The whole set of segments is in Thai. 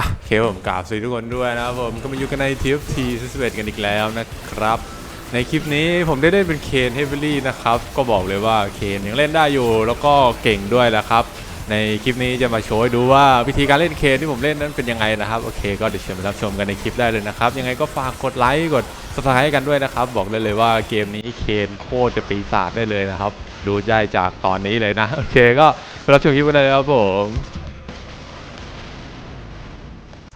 อะโอเคผมกราบสวัสดีทุกคนด้วยนะครับผมก็มาอยู่กันใน TFT 11กันอีกแล้วนะครับ ในคลิปนี้ผมได้เล่นเป็นเคนเฮฟเวอรี่นะครับ ก็บอกเลยว่าเคนยังเล่นได้อยู่แล้วก็เก่งด้วยนะครับ ในคลิปนี้จะมาโชว์ให้ดูว่าวิธีการเล่นเคนที่ผมเล่นนั้นเป็นยังไงนะครับโอเค ก็เดี๋ยวเชิญไปรับชมกันในคลิปได้เลยนะครับยังไงก็ฝากกดไลค์กด subscribe กันด้วยนะครับ บอกได้เลยว่าเกมนี้เคนโคตรจะปีศาจได้เลยนะครับ ดูได้จากตอนนี้เลยนะโอเคก็ไปรับชมคลิปกันเลยครับผม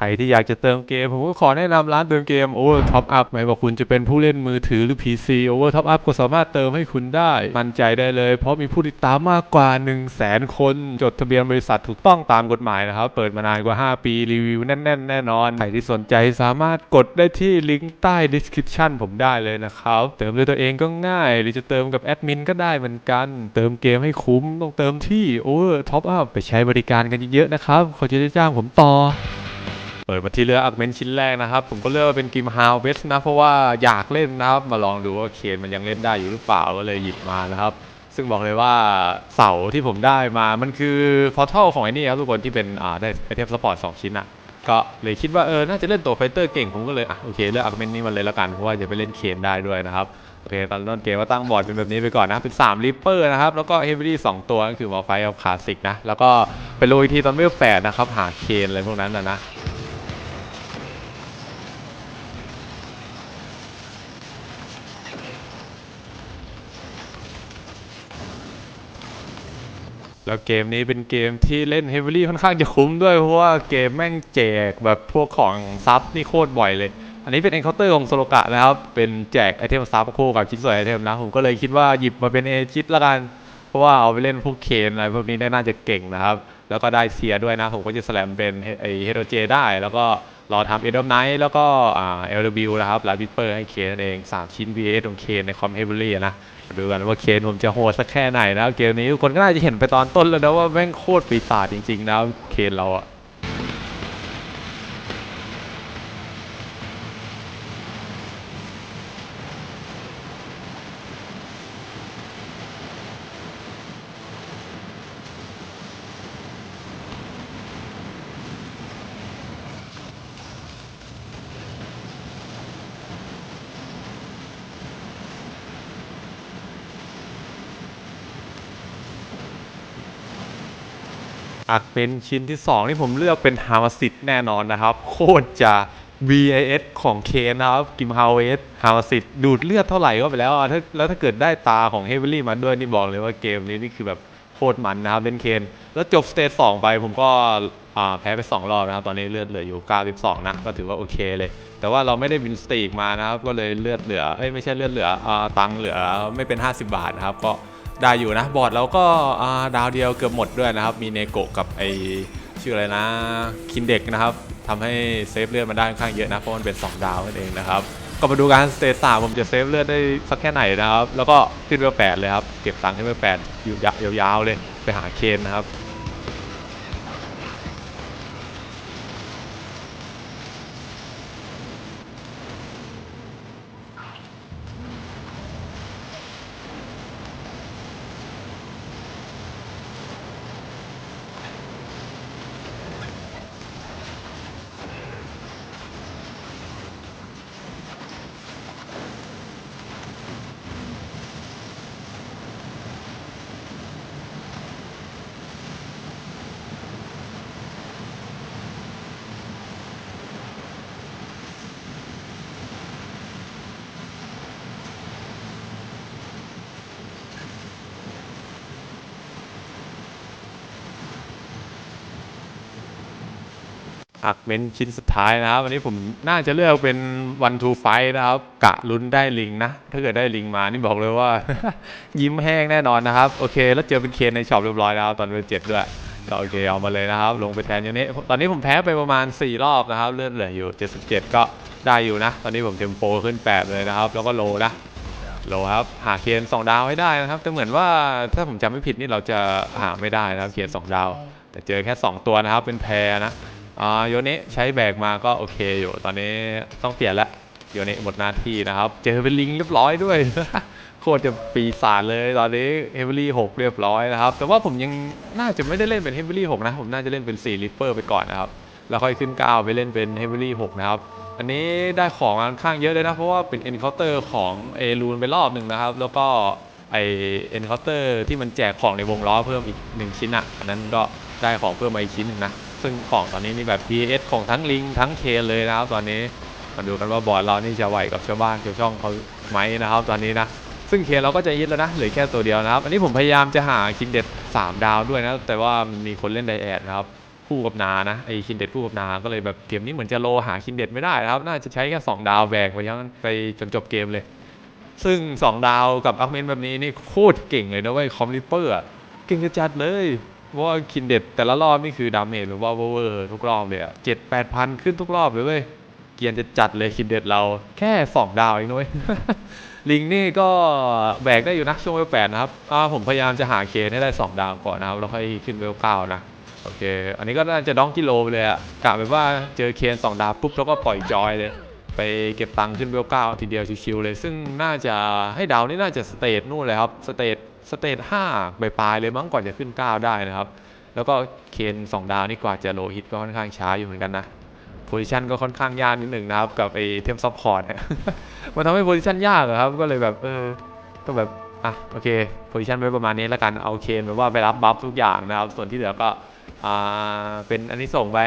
รที่อยากจะเติมเกม ผมก็ขอแนะนำร้านเติมเกม Over Top Up ไม่ว่าคุณจะเป็นผู้เล่นมือถือหรือ PC Over Top Up ก็สามารถเติมให้คุณได้ มั่นใจได้เลย เพราะมีผู้ติดตามมากกว่า 1 0 0 0 0แสนคน จดทะเบียนบริษัทถูกต้องตามกฎหมายนะครับ เปิดมานานกว่า 5 ปีรีวิวแน่นๆ แน่นอน ใครที่สนใจสามารถกดได้ที่ลิงก์ใต้ description ผมได้เลยนะครับ เติมด้วยตัวเองก็ง่าย หรือจะเติมกับแอดมินก็ได้เหมือนกัน เติมเกมให้คุ้มต้องเติมที่ Over Top Up ไปใช้บริการกันเยอะๆนะครับเขาจะได้จ้างผมต่อ เปิดมาที่เรืออักเมนชิ้นแรกนะครับ ผมก็เลือกเป็นกิมฮาวเวสนะ เพราะว่าอยากเล่นนะครับ มาลองดูว่าเคนมันยังเล่นได้อยู่หรือเปล่าก็เลยหยิบมานะครับ ซึ่งบอกเลยว่าเสาที่ผมได้มามันคือพอร์ทัลของไอ้นี่ครับทุกคนที่เป็นอ่าได้ไอเทมสปอร์ตสองชิ้นอะก็เลยคิดว่าเออ น่าจะเล่นตัวไฟเตอร์เก่ง ผมก็เลยอะโอเคเลือกอักเมนนี้มันเลยละกัน เพราะว่าจะไปเล่นเคนได้ด้วยนะครับ โอเคตอนต้นเกมก็ตั้งบอร์ดเป็นแบบนี้ไปก่อนนะ เป็น3ริปเปอร์นะครับ แล้วก็เฮฟวี่สองตัวก็คือมอไฟกับคลาสสิกนะ แล้วก็ไปโรยทีตอนเวลแปดนะครับ หาเคนอะไรพวกนั้นนะนะ แล้วเกมนี้เป็นเกมที่เล่น Heavily ค่อนข้างจะคุ้มด้วย เพราะว่าเกมแม่งแจกแบบพวกของซับนี่โคตรบ่อยเลย อันนี้เป็น Encounter ของโซโลกะนะครับ เป็นแจกไอเทมซับคู่กับชิ้นส่วนไอเทมนะ ผมก็เลยคิดว่าหยิบมาเป็นเอจิตละกัน เพราะว่าเอาไปเล่นพวกเคนอะไรพวกนี้ได้น่าจะเก่งนะครับ แล้วก็ได้เซียด้วยนะผมก็จะสแลมเป็นไอเฮโรเจได้ แล้วก็รอทำเอเดมไนท์แล้วก็อ่าเอลบิวนะครับลาบิเปอร์ให้เคนนั่นเอง 3 ชิ้น VS ของเคนในคอมเฮเบอรี่นะดูกันว่าเคนผมจะโหดสักแค่ไหนนะเกมนี้ทุกคนก็น่าจะเห็นไปตอนต้นแล้วนะว่าแม่งโคตรปีศาจจริงๆนะเคนเราอะ อักเป็นชิ้นที่ 2 ที่ผมเลือกเป็นฮาวสิตแน่นอนนะครับ โคตรจะ VIS ของเคนนะครับกิมฮาวเวสฮาวสิตดูดเลือดเท่าไหร่ก็ไปแล้วอะถ้าแล้วถ้าเกิดได้ตาของเฮเวอรี่มาด้วยนี่บอกเลยว่าเกมนี้นี่คือแบบโคตรมันนะครับเล่นเคน แล้วจบสเตจ2ไปผมก็อ่าแพ้ไป 2 รอบนะครับ ตอนนี้เลือดเหลืออยู่ 92 นะ ก็ถือว่าโอเคเลย แต่ว่าเราไม่ได้วินสตีกมานะครับ ก็เลยเลือดเหลือเอ้ยไม่ใช่เลือดเหลืออ่าตังเหลือไม่เป็น 50 บาทนะครับก็ ได้อยู่นะ บอร์ดเราก็ดาวเดียวเกือบหมดด้วยนะครับ มีเนโกะกับไอชื่ออะไรนะ คินเด็กนะครับทำให้เซฟเลือดมันได้ค่อนข้างเยอะนะ เพราะมันเป็น 2 ดาวนั่นเองนะครับ ก็มาดูการสเตตสามผมจะเซฟเลือดได้สักแค่ไหนนะครับ แล้วก็ขึ้นเบอร์แปดเลยครับ เก็บตังค์ขึ้นเบอร์แปดอยู่ยาวๆเลย ไปหาเคนนะครับ อักเมนชิ้นสุดท้ายนะครับ วันนี้ผมน่าจะเลือกเป็นวันทูไฟนะครับ กะลุ้นได้ลิงนะ ถ้าเกิดได้ลิงมานี่บอกเลยว่า ยิ้มแห้งแน่นอนนะครับ โอเค แล้วเจอเป็นเคนในช็อปเรียบร้อยแล้วตอนเป็นเจ็ดด้วยก็โอเคเอามาเลยนะครับ ลงไปแทนยูนี้ตอนนี้ผมแพ้ไปประมาณ 4 รอบนะครับ เลือดเหลืออยู่ 77 ก็ได้อยู่นะ ตอนนี้ผมเทมโปขึ้น 8 เลยนะครับ แล้วก็โลนะโลครับ หาเคียน2ดาวให้ได้นะครับ แต่เหมือนว่าถ้าผมจำไม่ผิดนี่เราจะหาไม่ได้นะครับเคียน2ดาว แต่เจอแค่ 2 ตัวนะครับเป็นแพรนะ อ่าโยนะใช้แบกมาก็โอเคอยู่ตอนนี้ต้องเปลี่ยนละโยนะหมดหน้าที่นะครับ เจอเป็นลิงเรียบร้อยด้วย โคตรจะปีศาจเลย ตอนนี้เฮเวอรี่6เรียบร้อยนะครับ แต่ว่าผมยังน่าจะไม่ได้เล่นเป็นเฮเวอรี่6นะ ผมน่าจะเล่นเป็น4ลิปเปอร์ไปก่อนนะครับ แล้วค่อยขึ้น9ไปเล่นเป็น Heavily 6นะครับอันนี้ได้ของค่อนข้างเยอะเลยนะ เพราะว่าเป็น Encounter ของเอรูนไปรอบหนึ่งนะครับ แล้วก็ไอ Encounter ที่มันแจกของในวงล้อเพิ่มอีก1ชิ้นอะอันนั้นก็ได้ของเพิ่มมาอีกชิ้นหนึ่งนะ ซึ่งของตอนนี้นี่แบบ PS ของทั้งลิงทั้งเคนเลยนะครับตอนนี้มาดูกันว่าบอร์ดเรานี่จะไหวกับชาวบ้านชาวช่องเขาไหมนะครับ ตอนนี้นะซึ่งเคนเราก็จะยึดแล้วนะเหลือแค่ตัวเดียวนะครับ อันนี้ผมพยายามจะหาคินเด็ด3 ดาวด้วยนะ แต่ว่ามันมีคนเล่นไดแอดนะครับคู่กับนานะไอคินเด็ดคู่กับนาก็เลยแบบเกมนี้เหมือนจะโลหาคินเด็ดไม่ได้นะครับ น่าจะใช้แค่2ดาวแบกไปยังไปจนจบเกมเลย ซึ่ง 2 ดาวกับอัคเมนแบบนี้นี่โคตรเก่งเลยนะเว้ยคอมริปเปอร์เก่งจะจัดเลย เพราะว่าคินเด็ดแต่ละรอบนี่คือดาเมจหรือว่าเวอร์ทุกรอบเลยอะเจ็ดแปดพันขึ้นทุกรอบเลยเว้ยเกียนจะจัดเลยคินเด็ดเราแค่2ดาวเองนุ้ยลิงนี่ก็แบกได้อยู่นะช่วงเวลแปดนะครับอ่าผมพยายามจะหาเคนให้ได้2ดาวก่อนนะครับแล้วค่อยขึ้นเวลเก้านะโอเค อันนี้ก็น่าจะดองกิโลไปเลยอะกะแบบว่าเจอเคน2ดาวปุ๊บแล้วก็ปล่อยจอยเลย ไปเก็บตังค์ขึ้นเวลเก้าทีเดียวชิวๆเลย ซึ่งน่าจะให้ดาวนี่น่าจะสเตทนู่นเลยครับสเตท สเตทห้าปลายๆเลยมั้งก่อนจะขึ้น9ได้นะครับ แล้วก็เคน2ดาวนี่กว่าจะโลฮิตก็ค่อนข้างช้าอยู่เหมือนกันนะโพซิชันก็ค่อนข้างยากนิดหนึ่งนะครับ กับไอเทมซัพพอร์ตเนี่ยมันทำให้โพซิชันยากอครับ ก็เลยแบบเออก็แบบอะโอเคโพซิชันไว้ประมาณนี้แล้วกันเอาเคนแบบว่าไปรับบัฟทุกอย่างนะครับ ส่วนที่เหลือก็อ่าเป็นอันนี้ส่งไป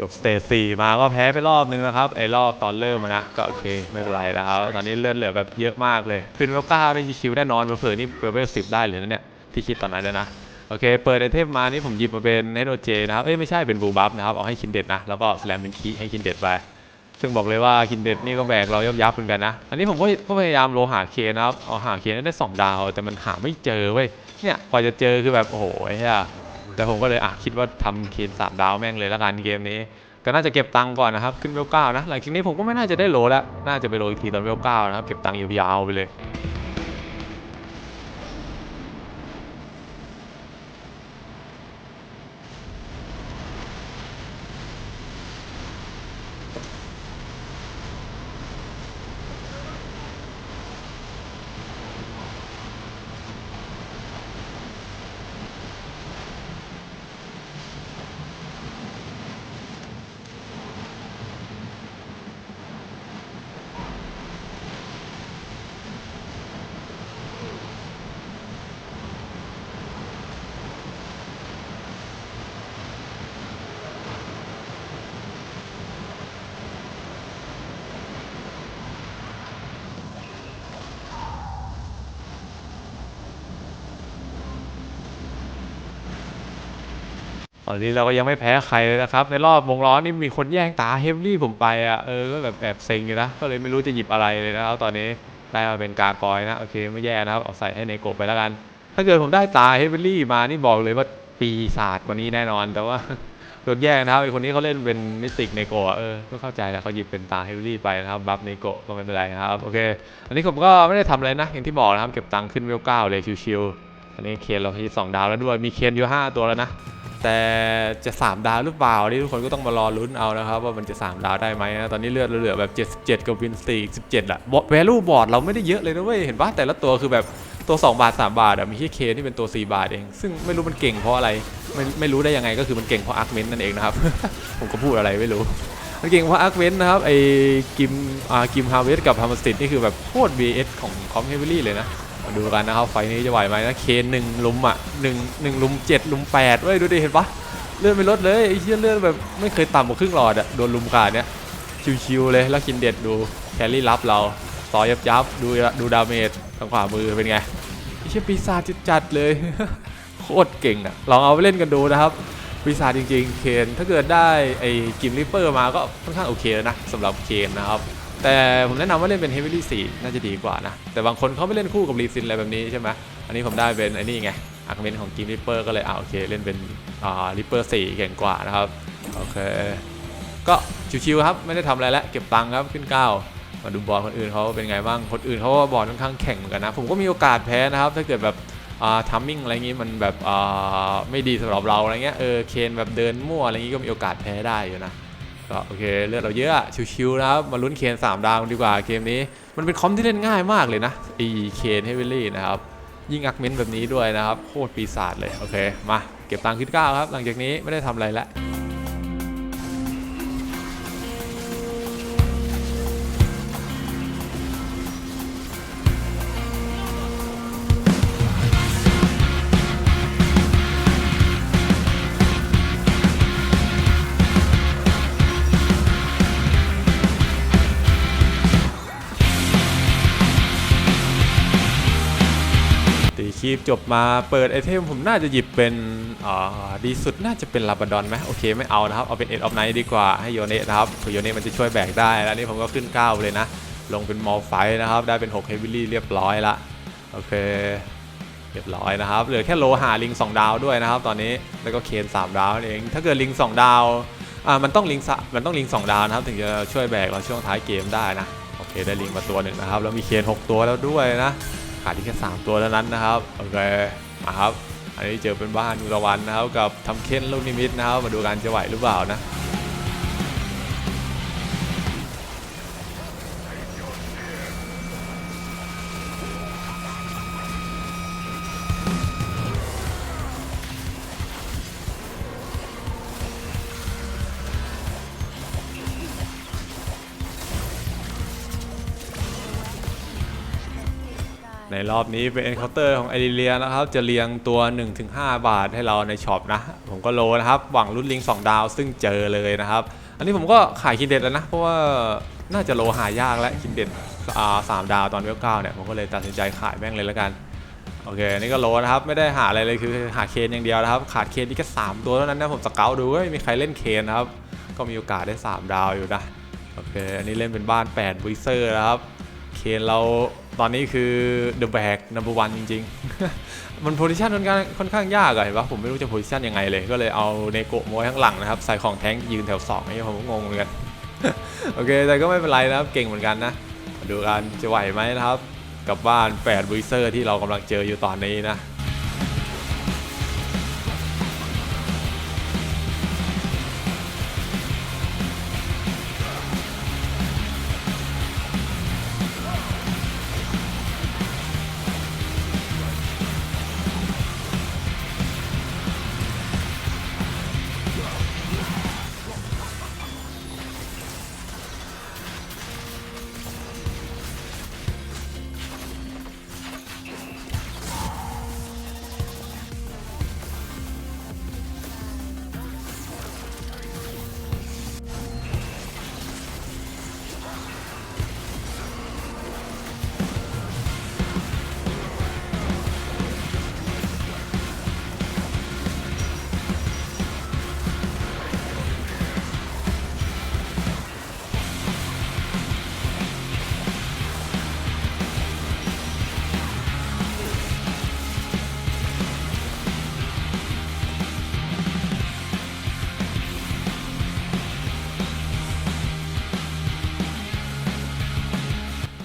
จบสเตจสี่มาก็แพ้ไปรอบนึงนะครับไอ้รอบตอนเริ่มอะนะก็โอเคไม่เป็นไรแล้ว ตอนนี้เลือดเหลือแบบเยอะมากเลยขึ้นเวลเก้าได้ชิวๆแน่นอนเผื่อๆนี่เวลสิบได้เลยนะเนี่ยที่คิดตอนนั้นเลยนะโอเค เปิดไอเทมมานี่ผมหยิบมาเป็นเนโรเจนะครับ เอ้ยไม่ใช่เป็นบูบัฟนะครับ เอาให้คินเด็ดนะ แล้วก็สแลมเป็นคีให้คินเด็ดไป ซึ่งบอกเลยว่าคินเด็ดนี่ก็แบกเราย่อมยับเหมือนกันนะ อันนี้ผมก็พยายามโลหาเคนะครับ เอาหาเคนได้สองดาว แต่มันหาไม่เจอเว้ย เนี่ยกว่าจะเจอคือแบบโอ้โหเหี้ย แต่ผมก็เลยอะคิดว่าทำเคนสามดาวแม่งเลยละกันเกมนี้ ก็น่าจะเก็บตังค์ก่อนนะครับ ขึ้นเวลเก้านะ หลังจากนี้ผมก็ไม่น่าจะได้โหลแล้ว น่าจะไปโหลอีกทีตอนเวลเก้านะครับ เก็บตังค์ยาวๆไปเลย อนนี้เราก็ยังไม่แพ้ใครเลยนะครับ ในรอบวงล้อนี่มีคนแย่งตาเฮฟวี่ผมไปอะเออก็แบบแอบเซ็งอยู่นะก็เลยไม่รู้จะหยิบอะไรเลยนะครับตอนนี้ได้มาเป็นกากอยนะโอเคไม่แย่นะครับเอาใส่ให้ในโกบไปแล้วกัน ถ้าเกิดผมได้ตาเฮฟวี่มานี่บอกเลยว่าปีศาจกว่านี้แน่นอนแต่ว่าโดนแย่งนะครับไอคนนี้เขาเล่นเป็นมิสติกในโกะเออก็เข้าใจแล้วเขาหยิบเป็นตาเฮฟวี่ไปนะครับบัฟในโกะก็ไม่เป็นไรนะครับโอเค อันนี้ผมก็ไม่ได้ทำอะไรนะอย่างที่บอกนะครับเก็บตังค์ขึ้นเวลเก้าเลยชิวๆ อันนี้เคนเราที่สองดาวแล้วด้วย มีเคนอยู่ห้าตัวแล้วนะ แต่จะ 3 ดาวหรือเปล่านี่ทุกคนก็ต้องมารอลุ้นเอานะครับ ว่ามันจะ 3 ดาวได้ไหมนะตอนนี้เลือดเราเหลือแบบ 77 กับวินสตีก17อะบอทแวลูบอร์ดเราไม่ได้เยอะเลยนะเว้ย เห็นปะแต่ละตัวคือแบบตัว 2 บาท 3 บาทอะมีแค่เคที่เป็นตัว 4 บาทเอง ซึ่งไม่รู้มันเก่งเพราะอะไร ไม่ไม่รู้ได้ยังไงก็คือมันเก่งเพราะอาร์คเมนต์นั่นเองนะครับ ผมก็พูดอะไรไม่รู้มันเก่งเพราะอาร์คเมนต์นะครับไอ้กิมอ่ากิมฮาเวสกับฮามาสติดนี่คือแบบโคตร BS ของคอมเฮเวอรี่เลยนะ มาดูกันนะครับไฟนี้จะไหวไหมนะเคนหนึ่งลุมอะหนึ่งหนึ่งลุมเจ็ดลุมแปดเว้ยดูดิเห็นปะเลื่อนไม่ลดเลยไอ้เชี่ยเลื่อนแบบไม่เคยต่ำกว่าครึ่งหลอดอะโดนลุมขาดเนี้ยชิวๆเลยแล้วคินเด็ดดูแครี่รับเราต่อยับยับดูดูดาเมจทางขวามือเป็นไงไอ้เชี่ยปีศาจจัดๆเลยโคตรเก่งอะลองเอาไปเล่นกันดูนะครับปีศาจจริงๆเคนถ้าเกิดได้ไอ้กิมริปเปอร์มาก็ค่อนข้างโอเคแล้วนะสำหรับเคนนะครับ แต่ผมแนะนำว่าเล่นเป็นเฮฟวี่สี่น่าจะดีกว่านะ แต่บางคนเขาไม่เล่นคู่กับรีซินอะไรแบบนี้ใช่ไหมอันนี้ผมได้เป็นไอ้นี่ไงอาร์คเมนของกิมริปเปอร์ก็เลยอ่าโอเค เล่นเป็นอ่าริปเปอร์สี่เก่งกว่านะครับ โอเค ก็ชิวๆครับ ไม่ได้ทำอะไรแล้วเก็บตังค์ครับขึ้นก้ามาดูบอลคนอื่นเขาเป็นไงบ้าง คนอื่นเขาบอลค่อนข้างแข่งเหมือนกันนะ ผมก็มีโอกาสแพ้นะครับ ถ้าเกิดแบบอ่าทัมมิ่งอะไรอย่างงี้มันแบบอ่าไม่ดีสำหรับเราอะไรเงี้ย เออ เคนแบบเดินมั่วอะไรอย่างงี้ก็มีโอกาสแพ้ได้อยู่นะ ก็โอเคเลือดเราเยอะชิวๆนะครับมาลุ้นเคน3ดาวดีกว่าเกมนี้ มันเป็นคอมที่เล่นง่ายมากเลยนะอีเคนเฮเวลี่นะครับยิ่งอักเมนแบบนี้ด้วยนะครับโคตรปีศาจเลยโอเคมาเก็บตังค์ขึ้นก้าวครับ หลังจากนี้ไม่ได้ทำอะไรแล้ว ตีคีบจบมาเปิดไอเทมผมน่าจะหยิบเป็นอ่าดีสุดน่าจะเป็นลาบดอนไหมโอเคไม่เอานะครับ เอาเป็นเอ็ดออฟไนท์ดีกว่าให้โยเนะนะครับเผื่อโยเนะมันจะช่วยแบกได้ แล้วนี่ผมก็ขึ้น9เลยนะ ลงเป็นมอลไฟนะครับ ได้เป็น6เฮฟวี่ลี่เรียบร้อยละโอเค เรียบร้อยนะครับ เหลือแค่โลหาลิง 2 ดาวด้วยนะครับ ตอนนี้แล้วก็เคน3ดาวเองถ้าเกิดลิง 2 ดาวอ่ามันต้องลิงสมันต้องลิง2ดาวนะครับ ถึงจะช่วยแบกเราช่วงท้ายเกมได้นะโอเคได้ลิงมาตัวหนึ่งนะครับแล้วมีเคน6ตัวแล้วด้วยนะ ขาดอีกแค่3ตัวเท่านั้นนะครับ โอเค มาครับ อันนี้เจอเป็นบ้านอุรวันนะครับ กับทำเค้นลูกนิมิตนะครับ มาดูการจะไหวหรือเปล่านะ ในรอบนี้เป็น Encounter ของไอริเลียนะครับ จะเรียงตัว 1-5 บาทให้เราในช็อปนะ ผมก็โลนะครับ หวังรุ่นลิง 2 ดาวซึ่งเจอเลยนะครับ อันนี้ผมก็ขายคินเด็ดแล้วนะ เพราะว่าน่าจะโลหายากและคินเด็ดอ่าสามดาวตอนเวลเก้าเนี่ย ผมก็เลยตัดสินใจขายแม่งเลยแล้วกัน โอเค นี่ก็โลนะครับ ไม่ได้หาอะไรเลยคือหาเคนอย่างเดียวนะครับ ขาดเคนนี่แค่3ตัวเท่านั้นนะผมสเกลดูเฮ้ยมีใครเล่นเคนนะครับ ก็มีโอกาสได้ 3 ดาวอยู่นะ โอเค อันนี้เล่นเป็นบ้าน8วิเซอร์นะครับ เคนเราตอนนี้คือ The Bag Number One จริง ๆ มันโพซิชันค่อนข้างค่อนข้างยากอะเห็นปะผมไม่รู้จะโพซิชันยังไงเลย ก็เลยเอาเนโกะมวยข้างหลังนะครับ ใส่ของแท้งยืนแถวสองนี่ผมก็งงเหมือนกัน โอเค แต่ก็ไม่เป็นไรนะครับ เก่งเหมือนกันนะ ดูกันจะไหวไหมนะครับ กับบ้าน8วิเซอร์ที่เรากำลังเจออยู่ตอนนี้นะ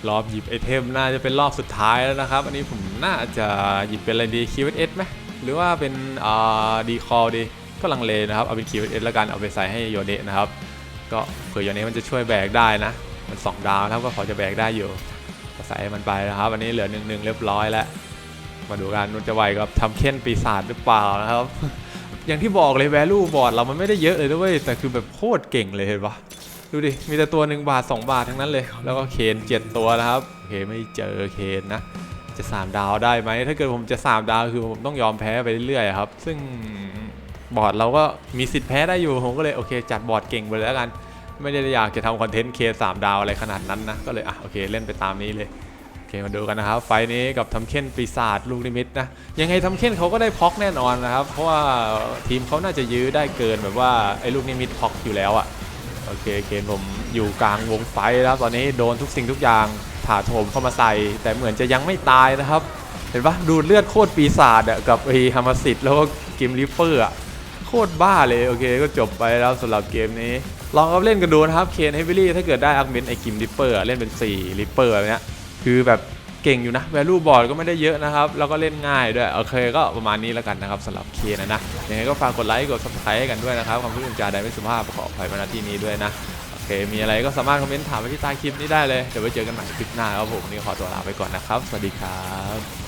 รอบหยิบไอเทมน่าจะเป็นรอบสุดท้ายแล้วนะครับ อันนี้ผมน่าจะหยิบเป็นอะไรดี QS ไหมหรือว่าเป็นอ่าดีคอดีก็ลังเลนะครับ เอาเป็น QS แล้วกันเอาไปใส่ให้โยเนะนะครับ ก็เผื่อโยเนะมันจะช่วยแบกได้นะ มัน 2 ดาวนะครับก็พอจะแบกได้อยู่ก็ใส่มันไปนะครับ อันนี้เหลือหนึ่งหนึ่งเรียบร้อยแล้ว มาดูกันนุนจะไหวกับทำเค้นปีศาจหรือเปล่านะครับ อย่างที่บอกเลย value บอร์ดเรามันไม่ได้เยอะเลยด้วยแต่คือแบบโคตรเก่งเลยเห็นปะ ดูดิ มีแต่ตัว 1 บาท 2 บาททั้งนั้นเลย แล้วก็เคน7ตัวนะครับ โอเคไม่เจอเคนนะ จะ 3 ดาวได้ไหม ถ้าเกิดผมจะ 3 ดาวคือผมต้องยอมแพ้ไปเรื่อยๆครับ ซึ่งบอร์ดเราก็มีสิทธิ์แพ้ได้อยู่ ผมก็เลยโอเค จัดบอร์ดเก่งไปเลยแล้วกัน ไม่ได้อยากจะทำคอนเทนต์เคสามดาวอะไรขนาดนั้นนะ ก็เลยอะโอเคเล่นไปตามนี้เลยโอเคมาดูกันนะครับ ไฟนี้กับทำเค้นปีศาจลูกนิมิตนะ ยังไงทำเค้นเขาก็ได้พ็อกแน่นอนนะครับ เพราะว่าทีมเขาน่าจะยื้อได้เกินแบบว่าไอ้ลูกนิมิตพ็อกอยู่แล้วอะ่ะ โอเคเคนผมอยู่กลางวงไฟแล้วตอนนี้โดนทุกสิ่งทุกอย่างถาโถมเข้ามาใส่ แต่เหมือนจะยังไม่ตายนะครับ เห็นปะดูดเลือดโคตรปีศาจอะกับไอฮามาสิตแล้วก็กิมลิฟเฟอร์อะโคตรบ้าเลยโอเคก็จบไปแล้วสำหรับเกมนี้ ลองเอาเล่นกันดูนะครับเคนเฮฟวิลี่ถ้าเกิดได้อาร์เมนไอกิมลิฟเฟอร์เล่นเป็น4ลิฟเฟอร์เนี้ยคือแบบ เก่งอยู่นะ value board ก็ไม่ได้เยอะนะครับ แล้วก็เล่นง่ายด้วย โอเคก็ประมาณนี้แล้วกันนะครับสำหรับเคนนะนะยังไงก็ฝากกดไลค์กด subscribe ให้กันด้วยนะครับความพูดจาใดไม่สุภาพขออภัยมาณที่นี้ด้วยนะโอเค มีอะไรก็สามารถคอมเมนต์ถามไว้ที่ใต้คลิปนี้ได้เลยเดี๋ยวไว้เจอกันใหม่คลิปหน้าครับผมวันนี่ขอตัวลาไปก่อนนะครับ สวัสดีครับ